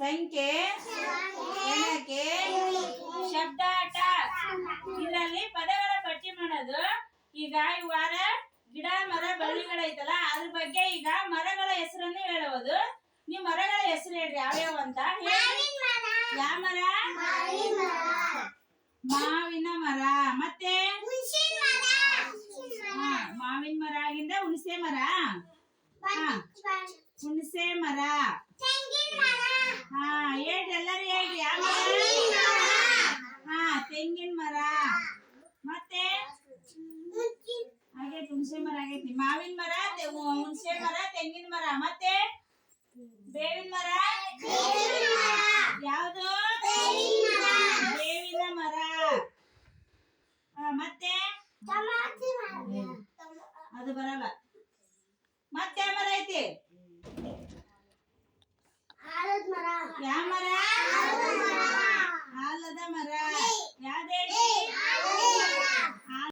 ಸಂಖ್ಯೆ ಎಣಕೆ ಶಬ್ದಾಟ ಇದರಲ್ಲಿ ಪದಗಳ ಪಟ್ಟಿ ಮಾಡೋದು. ಈಗ ಈ ವಾರ ಗಿಡ ಮರ ಬಳ್ಳಿಗಳೈತಲ್ಲ ಅದ್ರ ಬಗ್ಗೆ ಈಗ ಮರಗಳ ಹೆಸರನ್ನು ಹೇಳುವುದು. ನೀವು ಮರಗಳ ಹೆಸರು ಹೇಳ್ರಿ ಯಾವ್ಯಾವ ಅಂತ ಹೇಳಿ. ಯಾವ ಮರ? ಮಾವಿನ ಮರ. ಮತ್ತೆ? ಮಾವಿನ ಮರ ಆಗಿಂದ ಹುಣಸೆ ಮರ. ಹುಣಸೆ ಮರ. ಹುಣಸೆ ಮರ ಆಗೈತಿ. ಮಾವಿನ ಮರ ಹುಣಸೆ ಮರ ತೆಂಗಿನ ಮರ. ಮತ್ತೆ? ಬೇವಿನ ಮರ. ಯಾವುದು? ಬೇವಿನ ಮರ. ಮತ್ತೆ? ಅದು ಬರಲ್ಲ. ಮತ್ತೆ ಮರ ಐತಿ?